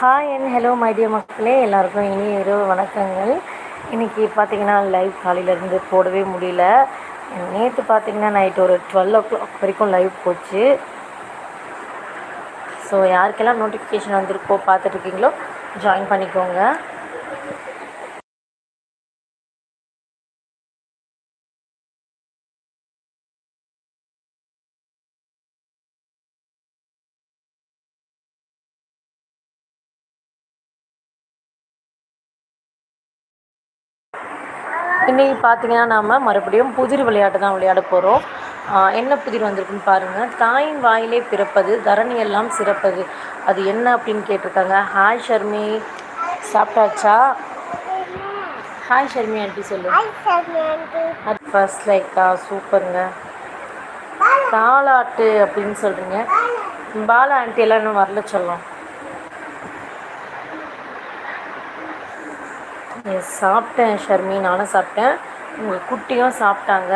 Hi and hello my dear மக்களே. எல்லாருக்கும் இனி இரவு வணக்கங்கள். இன்றைக்கி பார்த்தீங்கன்னா லைவ் காலையிலேருந்து போடவே முடியல. நேற்று பார்த்தீங்கன்னா நைட் ஒரு டுவெல் ஓ கிளாக் வரைக்கும் லைவ் போச்சு. ஸோ யாருக்கெல்லாம் நோட்டிஃபிகேஷன் வந்திருக்கோ பார்த்துட்ருக்கீங்களோ ஜாயின் பண்ணிக்கோங்க. இன்றைக்கி பார்த்தீங்கன்னா நாம் மறுபடியும் புதிர் விளையாட்டு தான் விளையாட போகிறோம் என்ன புதிர் வந்திருக்குன்னு பாருங்கள் தாயின் வாயிலே பிறப்பது தரணி எல்லாம் சிறப்பது. அது என்ன அப்படின்னு கேட்டிருக்காங்க. ஹாய் ஷர்மி சாப்பிட்டாச்சா? ஹாய் ஷர்மி ஆண்டி சொல்லு. அது ஃபர்ஸ்ட் லைக்கா சூப்பருங்க தாளாட்டு அப்படின்னு சொல்கிறீங்க பாலா ஆண்டி எல்லாம் இன்னும் வரல சொல்லலாம் சாப்பிட்டேன் ஷர்மி. நானும் சாப்பிட்டேன். உங்கள் குட்டியும் சாப்பிட்டாங்க.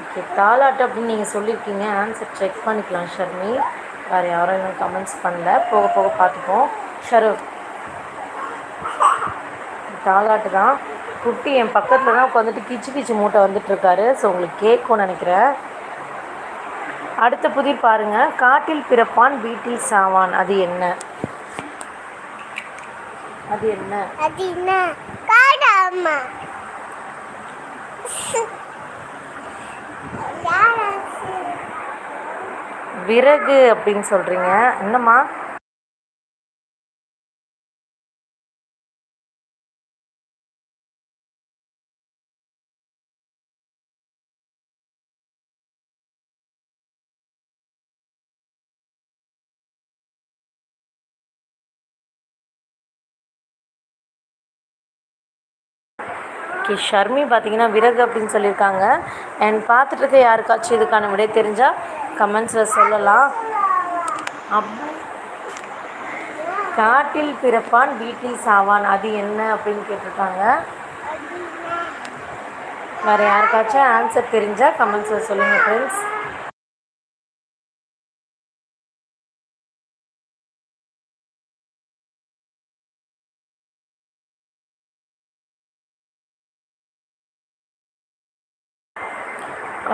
ஓகே தாலாட்டு அப்படின்னு நீங்கள் சொல்லியிருக்கீங்க. ஆன்சர் செக் பண்ணிக்கலாம் ஷர்மி. வேறு யாரும் இன்னும் கமெண்ட்ஸ் பண்ணல. போக போக பார்த்துப்போம். ஷரு. தாலாட்டு தான். குட்டி என் பக்கத்தில் தான் உட்காந்துட்டு கிச்சு கிச்சு மூட்டை வந்துட்டுருக்காரு ஸோ உங்களுக்கு கேட்கும்னு நினைக்கிறேன். அடுத்த புதிர் பாருங்க. காட்டில் பிறப்பான் வீட்டில் சாவான். அது என்ன? அது என்ன? அது என்ன? காடாமா விறகு அப்படின்னு சொல்கிறீங்க என்னம்மா? ஓகே ஷர்மி பார்த்தீங்கன்னா விறகு அப்படின்னு சொல்லியிருக்காங்க. அண்ட் பார்த்துட்டு இருக்க யாருக்காச்சும் இதுக்கான விடை தெரிஞ்சால் கமெண்ட்ஸில் சொல்லலாம். அப் காட்டில் பிறப்பான் வீட்டில் சாவான். அது என்ன அப்படின்னு கேட்டிருக்காங்க. வேறு யாருக்காச்சும் ஆன்சர் தெரிஞ்சால் கமெண்ட்ஸில் சொல்லுங்கள் ஃப்ரெண்ட்ஸ்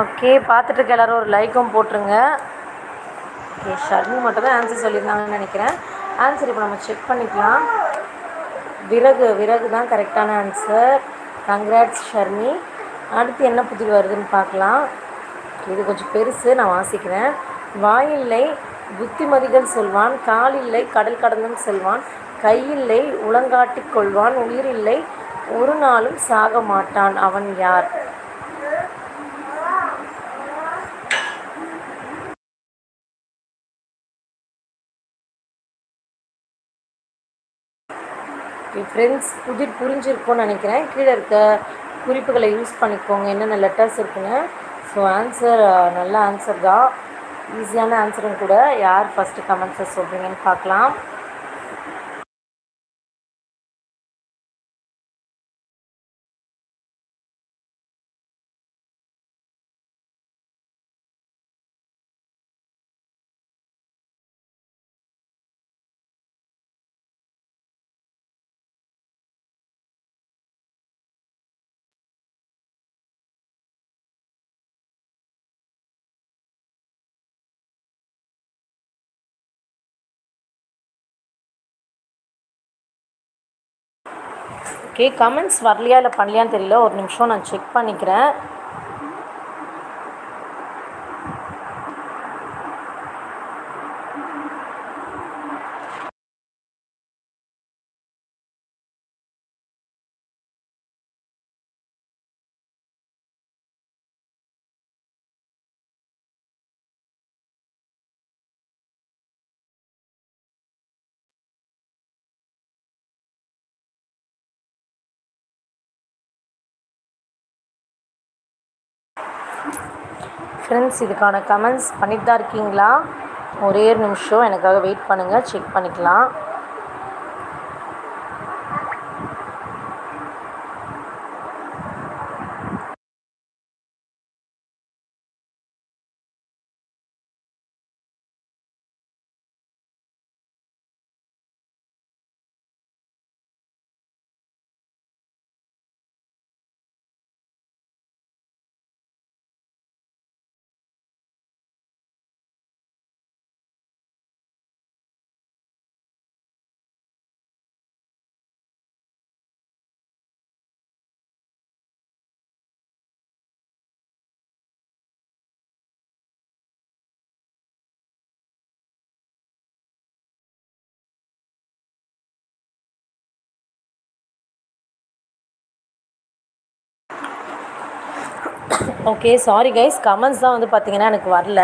ஓகே பார்த்துட்டு இருக்க ஒரு லைக்கும் போட்டுருங்க. ஓகே ஷர்மி மட்டும் தான் ஆன்சர் சொல்லியிருந்தாங்கன்னு நினைக்கிறேன். ஆன்சர் இப்போ நம்ம செக் பண்ணிக்கலாம். விறகு விறகு தான் கரெக்டான ஆன்சர் கங்க்ராட்ஸ் ஷர்மி அடுத்து என்ன புதிர் வருதுன்னு பார்க்கலாம். இது கொஞ்சம் பெருசு நான் வாசிக்கிறேன். வாயில்லை புத்திமதிகள் சொல்வான். காலில்லை கடல் கடந்தும் செல்வான். கையில்லை உளங்காட்டிக் கொள்வான். உயிரில்லை ஒரு நாளும் சாக மாட்டான். அவன் யார்? ஃப்ரெண்ட்ஸ் புதிர் புரிஞ்சிருக்கும்னு நினைக்கிறேன். கீழே இருக்க குறிப்புகளை யூஸ் பண்ணிக்கோங்க. என்னென்ன லெட்டர்ஸ் இருக்குன்னு. ஸோ ஆன்சர் நல்ல ஆன்சர் தான். ஈஸியான ஆன்சரும் கூட யார் ஃபஸ்ட்டு கமெண்ட்ஸை சொல்கிறீங்கன்னு பார்க்கலாம். ஓகே கமெண்ட்ஸ் வரலையா இல்லை பண்ணலையான்னு தெரியல. ஒரு நிமிஷம் நான் செக் பண்ணிக்கிறேன். ஃப்ரெண்ட்ஸ் இதுக்கான கமெண்ட்ஸ் பண்ணிட்டு தான் இருக்கீங்களா? ஒரே ஒரு நிமிஷம் எனக்காக வெயிட் பண்ணுங்கள் செக் பண்ணிக்கலாம். ஓகே சாரி கைஸ் கமெண்ட்ஸ் தான் வந்து பார்த்தீங்கன்னா எனக்கு வரல.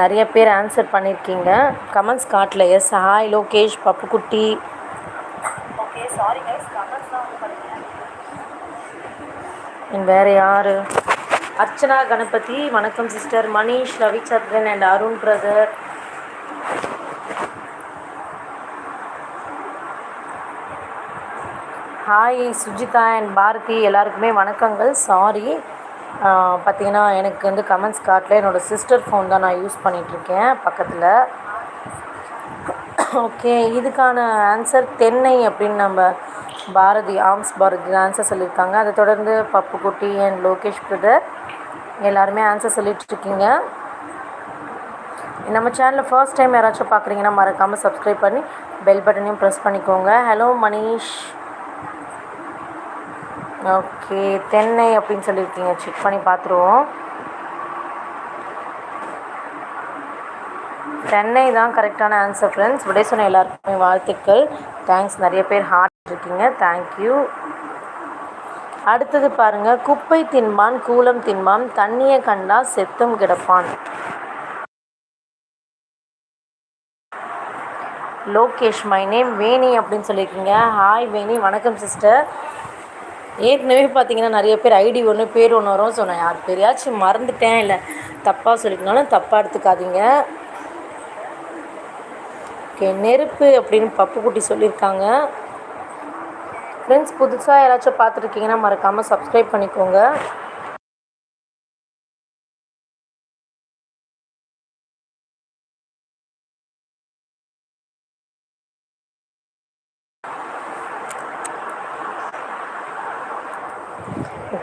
நிறைய பேர் ஆன்சர் பண்ணியிருக்கீங்க கமெண்ட்ஸ் காட்டல. Yes hi Lokesh Pappukutty okay sorry guys comments தான் வந்து பார்த்தீங்கன்னா வேறு யார்? அர்ச்சனா கணபதி வணக்கம் sister Manish Ravichandran and Arun brother hi Sujitha and Bharathi எல்லாருக்குமே வணக்கங்கள். சாரி பார்த்தீங்கன்னா எனக்கு வந்து கமெண்ட்ஸ் காட்டல என்னோடய சிஸ்டர் ஃபோன் தான் நான் யூஸ் பண்ணிகிட்ருக்கேன் பக்கத்தில். ஓகே இதுக்கான ஆன்சர் தென்னை அப்படின்னு நம்ம பாரதி ஆம்ஸ் பாரதி ஆன்சர் சொல்லியிருக்காங்க. அதை தொடர்ந்து பப்புக்குட்டி அண்ட் லோகேஷ் பிரதர் எல்லாருமே ஆன்சர் சொல்லிகிட்ருக்கீங்க நம்ம சேனலில் ஃபர்ஸ்ட் டைம் யாராச்சும் பார்க்குறீங்கன்னா மறக்காமல் சப்ஸ்கிரைப் பண்ணி பெல் பட்டனையும் ப்ரெஸ் பண்ணிக்கோங்க. ஹலோ மனிஷ் ஓகே தென்னை அப்படின்னு சொல்லியிருக்கீங்க. செக் பண்ணி பார்த்துருவோம். தென்னை தான் கரெக்டான ஆன்சர் ஃப்ரெண்ட்ஸ் விடை சொன்ன எல்லாருக்குமே வாழ்த்துக்கள். தேங்க்ஸ் நிறைய பேர் ஹார்ட் இருக்கீங்க. தேங்க்யூ அடுத்தது பாருங்கள் குப்பை தின்பான் கூலம் தின்பான் தண்ணியை கண்டா செத்தும் கிடப்பான். லோகேஷ் மை நேம் வேணி அப்படின்னு சொல்லியிருக்கீங்க. ஹாய் வேணி. வணக்கம் சிஸ்டர் ஏற்கனவே பார்த்தீங்கன்னா நிறைய பேர் ஐடி ஒன்று பேர் ஒன்று வரும் ஸோ நான் யார் பேரையாச்சும் மறந்துட்டேன். இல்லை தப்பாக சொல்லிக்கனாலும் தப்பாக எடுத்துக்காதீங்க. ஓகே நெருப்பு அப்படின்னு பப்புக்குட்டி சொல்லியிருக்காங்க. ஃப்ரெண்ட்ஸ் புதுசாக யாராச்சும் பார்த்துருக்கீங்கன்னா மறக்காமல் சப்ஸ்கிரைப் பண்ணிக்கோங்க.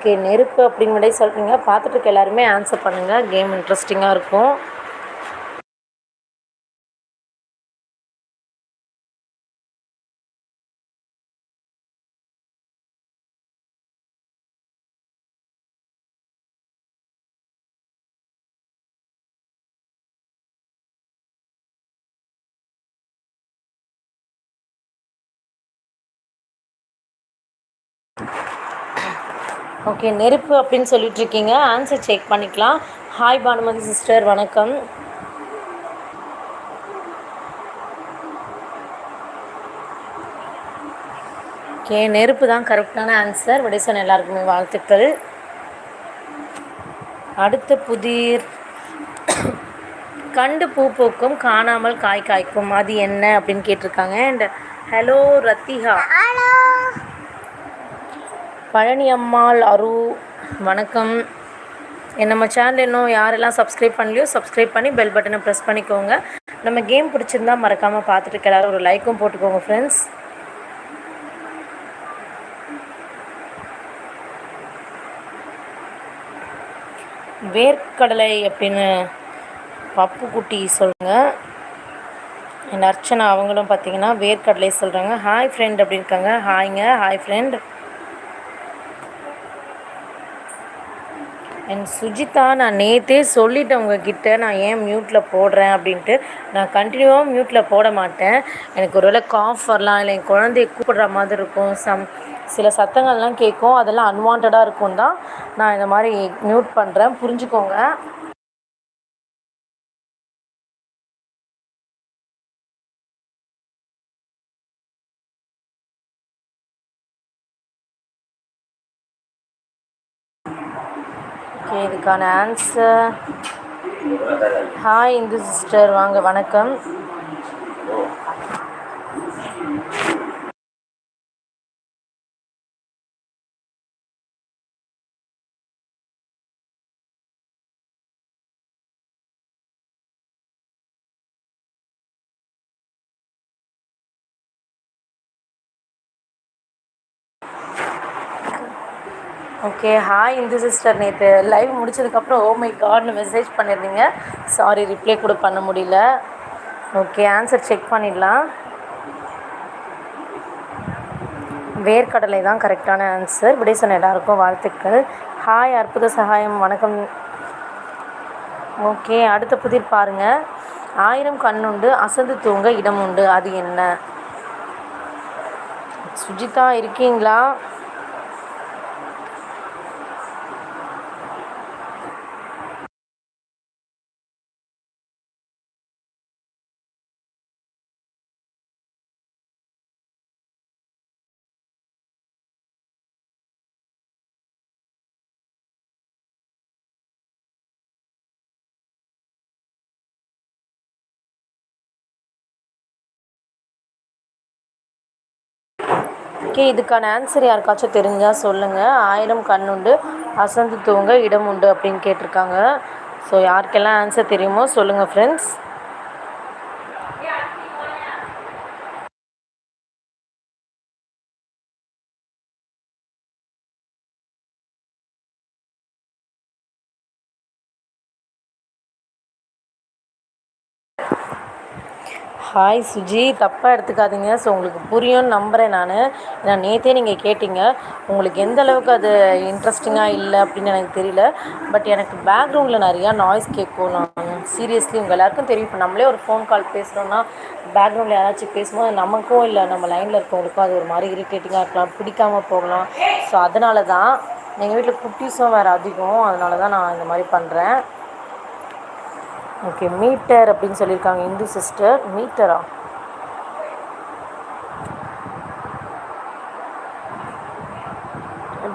ஓகே நெருப்பு அப்படின்னு விட சொல்கிறீங்க பார்த்துட்டு இருக்க எல்லாருமே ஆன்சர் பண்ணுங்கள் கேம் இன்ட்ரெஸ்டிங்காக இருக்கும். ஓகே நெருப்பு அப்படின்னு சொல்லிட்டு இருக்கீங்க ஆன்சர் செக் பண்ணிக்கலாம். ஹாய் பானுமதி சிஸ்டர் வணக்கம். ஓகே நெருப்பு தான் கரெக்டான ஆன்சர் விடைசன் எல்லாருக்குமே வாழ்த்துக்கள். அடுத்த புதிர். கண்டு பூ பூக்கும் காணாமல் காய் காய்க்கும். அது என்ன அப்படின்னு கேட்டிருக்காங்க. And hello Rathika. Palani Ammal அரு. வணக்கம். நம்ம சேனல் இன்னும் யாரெல்லாம் சப்ஸ்கிரைப் பண்ணலையோ சப்ஸ்கிரைப் பண்ணி பெல் பட்டனை ப்ரெஸ் பண்ணிக்கோங்க. நம்ம கேம் பிடிச்சிருந்தா மறக்காமல் பார்த்துட்டு எல்லாரும் ஒரு லைக்கும் போட்டுக்கோங்க ஃப்ரெண்ட்ஸ் வேர்க்கடலை அப்படின்னு பப்பு குட்டி சொல்லுங்க. என் அர்ச்சனா அவங்களும் பார்த்தீங்கன்னா வேர்க்கடலை சொல்கிறாங்க ஹாய் ஃப்ரெண்ட் அப்படி இருக்காங்க. ஹாய்ங்க ஹாய் ஃப்ரெண்ட் என் சுஜிதா நான் நேற்றே சொல்லிட்டேன் உங்ககிட்ட. நான் ஏன் மியூட்டில் போடுறேன் அப்படின்ட்டு. நான் கண்டினியூவாக மியூட்டில் போட மாட்டேன். எனக்கு ஒருவேளை காஃப் வரலாம் இல்லை என் குழந்தைய கூப்பிடுற மாதிரி இருக்கும். சம் சில சத்தங்கள்லாம் கேட்கும். அதெல்லாம் அன்வான்டாக இருக்கும் தான் நான் இந்த மாதிரி மியூட் பண்ணுறேன் புரிஞ்சுக்கோங்க ஓகே இதுக்கான ஆன்சர் ஹாய் இந்து சிஸ்டர் வாங்க வணக்கம். ஓகே ஹாய் இந்து சிஸ்டர் நேற்று லைவ் முடிச்சதுக்கப்புறம் oh ஓ மை காட்னு மெசேஜ் பண்ணியிருந்தீங்க சாரி ரிப்ளை கூட பண்ண முடியல. ஓகே ஆன்சர் செக் பண்ணிடலாம். வேர்க்கடலை தான் கரெக்டான ஆன்சர் விடை சொன்ன எல்லாருக்கும் வாழ்த்துக்கள். ஹாய் அற்புத சகாயம் வணக்கம். ஓகே அடுத்த புதிர் பாருங்கள் ஆயிரம் கண்ணுண்டு அசந்து தூங்க இடம் உண்டு. அது என்ன? சுஜிதா இருக்கீங்களா? ஓகே இதுக்கான ஆன்சர் யாருக்காச்சும் தெரிஞ்சால் சொல்லுங்கள் ஆயிரம் கண் உண்டு அசந்து தூங்க இடம் உண்டு அப்படின்னு கேட்டிருக்காங்க. ஸோ யாருக்கெல்லாம் ஆன்சர் தெரியுமோ சொல்லுங்கள் ஃப்ரெண்ட்ஸ் ஹாய் சுஜி தப்பாக எடுத்துக்காதீங்க. ஸோ உங்களுக்கு புரியும்னு நம்புகிறேன் நான். ஏன்னா நேற்றே நீங்கள் கேட்டிங்க. உங்களுக்கு எந்த அளவுக்கு அது இன்ட்ரெஸ்டிங்காக இல்லை அப்படின்னு எனக்கு தெரியல. பட் எனக்கு பேக்ரவுண்டில் நிறையா நாய்ஸ் கேட்கும் நான் சீரியஸ்லி உங்கள் எல்லாருக்கும் தெரியும். இப்போ நம்மளே ஒரு ஃபோன் கால் பேசுகிறோன்னா பேக்ரவுண்டில் யாராச்சும் பேசும்போது நமக்கும் இல்லை நம்ம லைனில் இருக்கவங்களுக்கும் அது ஒரு மாதிரி இரிட்டேட்டிங்காக இருக்கலாம். பிடிக்காம போகலாம். ஸோ அதனால தான் எங்கள் வீட்டில் குட்டீஸும் வேறு அதிகம். அதனால தான் நான் இந்த மாதிரி பண்ணுறேன் ஓகே மீட்டர் அப்படின்னு சொல்லியிருக்காங்க இந்து சிஸ்டர் மீட்டரா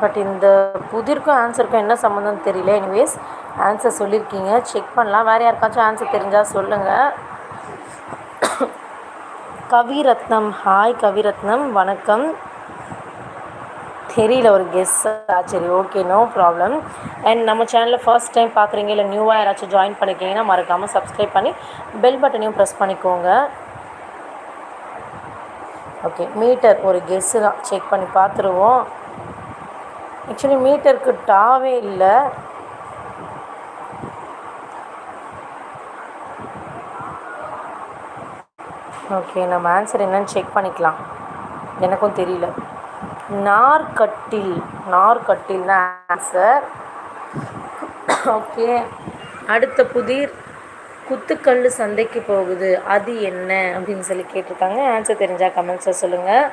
பட் இந்த புதிருக்கும் ஆன்சருக்கும் என்ன சம்மந்தம்னு தெரியல. எனிவேஸ் ஆன்சர் சொல்லியிருக்கீங்க. செக் பண்ணலாம். வேறு யாருக்காச்சும் ஆன்சர் தெரிஞ்சால் சொல்லுங்கள் கவிரத்னம். ஹாய் கவிரத்னம். வணக்கம். தெரியல ஒரு கெஸ் சரி ஓகே நோ ப்ராப்ளம் அண்ட் நம்ம சேனலில் ஃபர்ஸ்ட் டைம் பார்க்குறீங்க இல்லை நியூவாக யாராச்சும் ஜாயின் பண்ணிக்கிங்கன்னா மறக்காமல் சப்ஸ்கிரைப் பண்ணி பெல் பட்டனையும் ப்ரெஸ் பண்ணிக்கோங்க. ஓகே மீட்டர் ஒரு கெஸ்ஸு தான். செக் பண்ணி பார்த்துருவோம் ஆக்சுவலி மீட்டருக்கு டாவே இல்லை. ஓகே நம்ம ஆன்சர் என்னன்னு செக் பண்ணிக்கலாம். எனக்கும் தெரியல. நார்கட்டில் நார்கட்டில் தான் ஆன்சர் ஓகே அடுத்த புதிர் குத்துக்கல் சந்தைக்கு போகுது. அது என்ன? அப்படின்னு சொல்லி கேட்டிருக்காங்க. ஆன்சர் தெரிஞ்சால் கமெண்ட்ஸில் சொல்லுங்கள்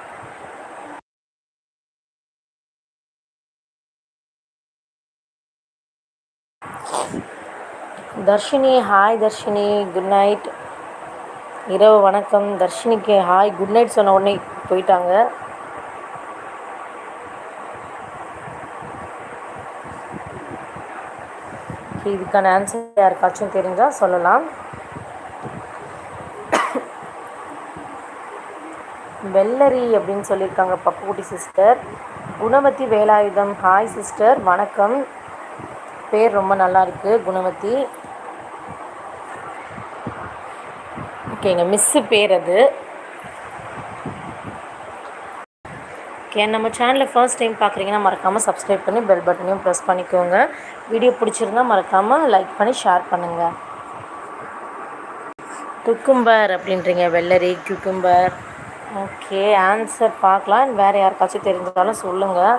Dharshini hi Dharshini. Good night இரவு வணக்கம். தர்ஷினிக்கு ஹாய் குட் நைட் சொன்ன உடனே போயிட்டாங்க. இதுக்கான ஆன்சர் யாருக்காச்சும் தெரிஞ்சால் சொல்லலாம். வெள்ளரி அப்படின்னு சொல்லியிருக்காங்க Pappukutty sister Gunavathi Velayudham. Hi sister வணக்கம். பேர் ரொம்ப நல்லா இருக்குது குணவதி. ஓகேங்க மிஸ்ஸு பேர் அது. ஓகே நம்ம சேனலை ஃபர்ஸ்ட் டைம் பார்க்குறீங்கன்னா மறக்காமல் சப்ஸ்கிரைப் பண்ணி பெல் பட்டனையும் ப்ரெஸ் பண்ணிக்கோங்க. வீடியோ பிடிச்சிருந்தா மறக்காமல் லைக் பண்ணி ஷேர் பண்ணுங்கள் குக்கும்பர் அப்படின்றீங்க வெள்ளரி குக்கும்பர் ஓகே ஆன்சர் பார்க்கலாம். வேறு யாருக்காச்சும் தெரிஞ்சாலும் சொல்லுங்கள்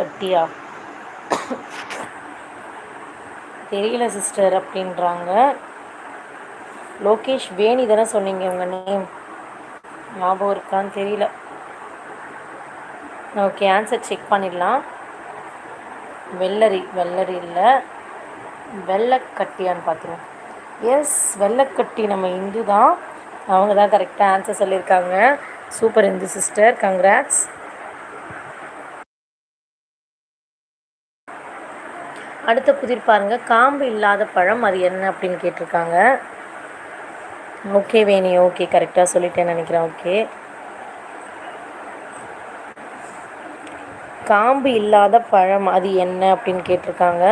கட்டியா? தெரியல சிஸ்டர் அப்படின்றாங்க. லோகேஷ் வேணி தானே சொன்னீங்க உங்கள் நேம் ஞாபகம் இருக்கான்னு தெரியல. ஓகே ஆன்சர் செக் பண்ணிடலாம். வெள்ளரி வெள்ளரி இல்லை. வெள்ளக்கட்டியான்னு பார்த்துருவோம். எஸ் வெள்ளக்கட்டி நம்ம இந்து தான் அவங்க தான் கரெக்டாக ஆன்சர் சொல்லியிருக்காங்க. சூப்பர் இந்து சிஸ்டர் கங்க்ராட்ஸ் அடுத்த புதிர் பாருங்க. காம்பு இல்லாத பழம் அது என்ன அப்படின்னு கேட்டிருக்காங்க. ஓகே வேணி ஓகே கரெக்டாக சொல்லிட்டேன்னு நினைக்கிறேன். ஓகே காம்பு இல்லாத பழம் அது என்ன அப்படின்னு கேட்டிருக்காங்க.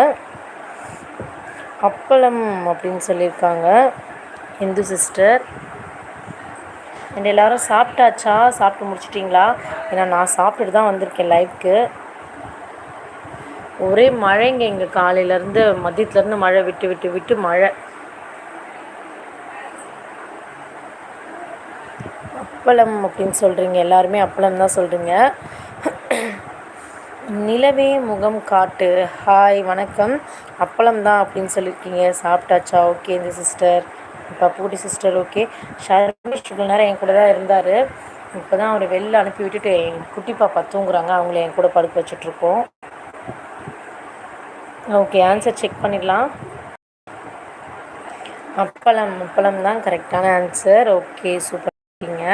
அப்பளம் அப்படின்னு சொல்லியிருக்காங்க. இந்து சிஸ்டர் அண்ட் எல்லோரும் சாப்பிட்டாச்சா? சாப்பிட்டு முடிச்சிட்டிங்களா? ஏன்னா நான் சாப்பிட்டுட்டு தான் வந்திருக்கேன் லைஃப்க்கு ஒரே மழைங்க இங்கே காலையிலேருந்து மதியத்துலேருந்து மழை விட்டு விட்டு விட்டு மழை. அப்பளம் அப்படின்னு சொல்கிறீங்க எல்லாருமே அப்பளம் தான் சொல்கிறீங்க நிலவே முகம் காட்டு. ஹாய் வணக்கம். அப்பளம் தான் அப்படின்னு சொல்லியிருக்கீங்க. சாப்பிட்டாச்சா? ஓகே இந்த sister Pappukutty sister okay Sharmish இவ்வளோ நேரம் என் கூட தான் இருந்தார். இப்போ தான் அவர் வெளில அனுப்பி விட்டுட்டு என் குட்டி பாப்பா தூங்குறாங்க. அவங்கள என் கூட படுக்க வச்சுட்ருக்கோம் ஓகே ஆன்சர் செக் பண்ணிடலாம். அப்பளம் அப்பளம் தான் கரெக்டான ஆன்சர் ஓகே சூப்பர் இருக்கீங்க.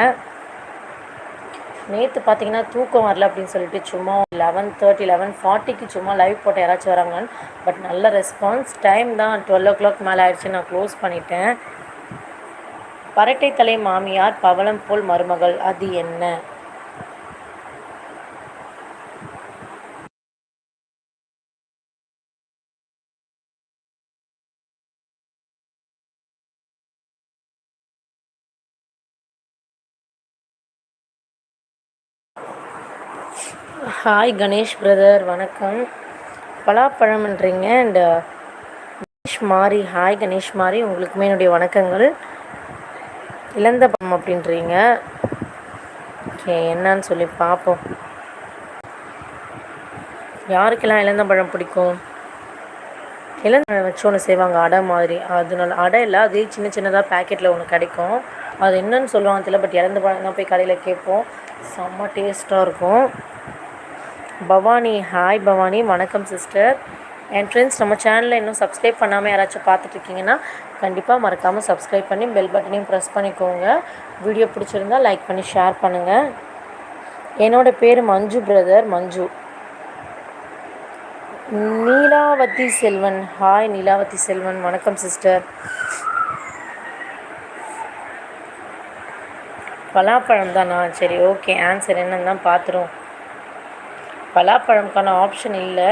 நேற்று பார்த்தீங்கன்னா தூக்கம் வரல அப்படின்னு சொல்லிட்டு சும்மா லெவன் தேர்ட்டி லெவன் ஃபார்ட்டிக்கு சும்மா லைவ் போட்ட யாராச்சும் வராங்கன்னு பட் நல்ல ரெஸ்பான்ஸ் டைம் தான் டுவெல் ஓ கிளாக் மேலே ஆயிடுச்சு நான் க்ளோஸ் பண்ணிட்டேன். பரட்டை தலை மாமியார் பவளம் போல் மருமகள் அது என்ன? ஹாய் கணேஷ் பிரதர் வணக்கம். பலாப்பழம்ன்றீங்க அண்ட் கணேஷ் மாரி ஹாய் கணேஷ் மாரி உங்களுக்குமே என்னுடைய வணக்கங்கள். இழந்த பழம் அப்படின்றீங்க. ஓகே என்னன்னு சொல்லி பார்ப்போம் யாருக்கெல்லாம் இழந்த பழம் பிடிக்கும்? இழந்த பழம் வச்சு ஒன்று செய்வாங்க அடை மாதிரி. அதனால அடை இல்லை அதே சின்ன சின்னதாக பேக்கெட்டில் ஒன்று கிடைக்கும். அது என்னன்னு சொல்லுவாங்க தெரியல பட் இழந்த பழம் தான் போய் கடையில் கேட்போம். செம்ம டேஸ்ட்டாக இருக்கும். பவானி ஹாய் பவானி வணக்கம் சிஸ்டர். என் ஃப்ரெண்ட்ஸ் நம்ம சேனலில் இன்னும் சப்ஸ்கிரைப் பண்ணாமல் யாராச்சும் பார்த்துட்டு இருக்கீங்கன்னா கண்டிப்பாக மறக்காமல் சப்ஸ்கிரைப் பண்ணி பெல் பட்டனையும் ப்ரெஸ் பண்ணிக்கோங்க. வீடியோ பிடிச்சிருந்தா லைக் பண்ணி ஷேர் பண்ணுங்கள் என்னோடய பேர் மஞ்சு பிரதர் மஞ்சு. நீலாவதி செல்வன் ஹாய் நீலாவதி செல்வன் வணக்கம் சிஸ்டர். பலாப்பழம் தானா சரி ஓகே ஆன்சர் என்னன்னு தான் பார்த்துருவோம். பலாப்பழம்க்கான ஆப்ஷன் இல்லை.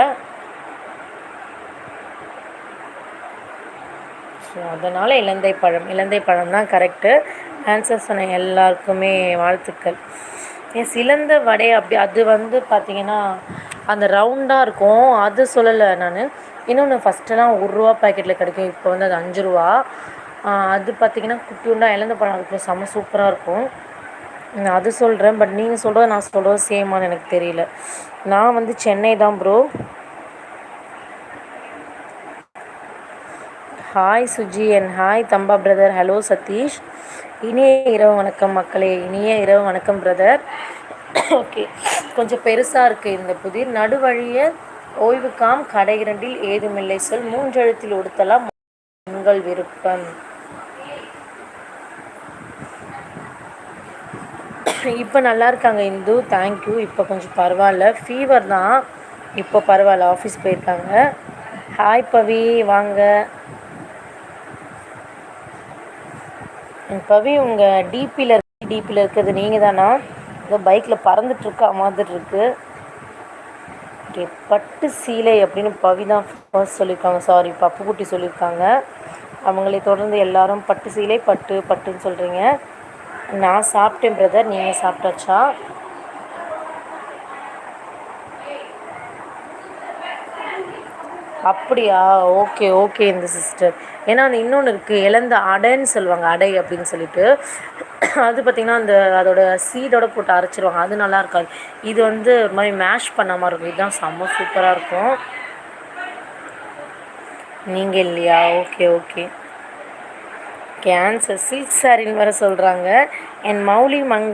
ஸோ அதனால் இலந்தை பழம் இலந்தை பழம் தான் கரெக்டு ஆன்சர் சொன்ன எல்லாருக்குமே வாழ்த்துக்கள். என் சிலந்த வடை அப்படி அது வந்து பார்த்திங்கன்னா அந்த ரவுண்டாக இருக்கும். அது சொல்லலை நான். இன்னொன்று ஃபஸ்ட்டெல்லாம் ஒரு ரூபா பாக்கெட்டில் கிடைக்கும். இப்போ வந்து அது அஞ்சு ரூபா. அது பார்த்திங்கன்னா குட்டியுண்டா இலந்த பழம் அதுக்குள்ள செம்ம சூப்பராக இருக்கும். நான் அது சொல்கிறேன் பட் நீங்கள் சொல்கிறது நான் சொல்கிறது சேமான்னு எனக்கு தெரியல. நான் வந்து சென்னை தான் bro hi Suji and hi Thamba brother hello Sathish இனிய இரவு வணக்கம் மக்களே. இனிய இரவு வணக்கம் பிரதர் ஓகே கொஞ்சம் பெருசாக இருக்குது இந்த புதிர். நடுவழிய ஓய்வுக்காம் கடை இரண்டில் ஏதுமில்லை. சொல் மூன்றெழுத்தில் உடுத்தலாம் உங்கள் விருப்பம். இப்போ நல்லா இருக்காங்க இந்து. தேங்க்யூ இப்போ கொஞ்சம் பரவாயில்ல. ஃபீவர் தான். இப்போ பரவாயில்ல. ஆஃபீஸ் போயிருக்காங்க. ஹாய் பவி. வாங்க. பவி உங்கள் டிபியில் டிபியில் இருக்கிறது நீங்கள் தானா? ஏதோ பைக்கில் பறந்துட்டுருக்கா மாதிரி இருக்கு. ஓகே பட்டு சீலை அப்படின்னு பவி தான் ஃபர்ஸ்ட் சொல்லியிருக்காங்க. சாரி பப்புக்குட்டி சொல்லியிருக்காங்க. அவங்களை தொடர்ந்து எல்லாரும் பட்டு சீலை பட்டு பட்டுன்னு சொல்கிறீங்க நான் சாப்பிட்டேன் பிரதர் நீங்கள் சாப்பிட்டாச்சா? அப்படியா? ஓகே ஓகே இந்த சிஸ்டர் ஏன்னா இன்னொன்று இருக்குது இழந்த அடைன்னு சொல்லுவாங்க அடை அப்படின்னு சொல்லிட்டு. அது பார்த்திங்கன்னா அந்த அதோட சீடோட போட்டு அரைச்சிருவாங்க. அது நல்லா இருக்காது. இது வந்து ஒரு மாதிரி மேஷ் பண்ண மாதிரி இருக்கும். இதுதான் செம்ம சூப்பராக இருக்கும். நீங்கள் இல்லையா? Okay okay. கேன்சர் சில்க் சாரின்னு வேறு சொல்கிறாங்க என் மௌலி மங்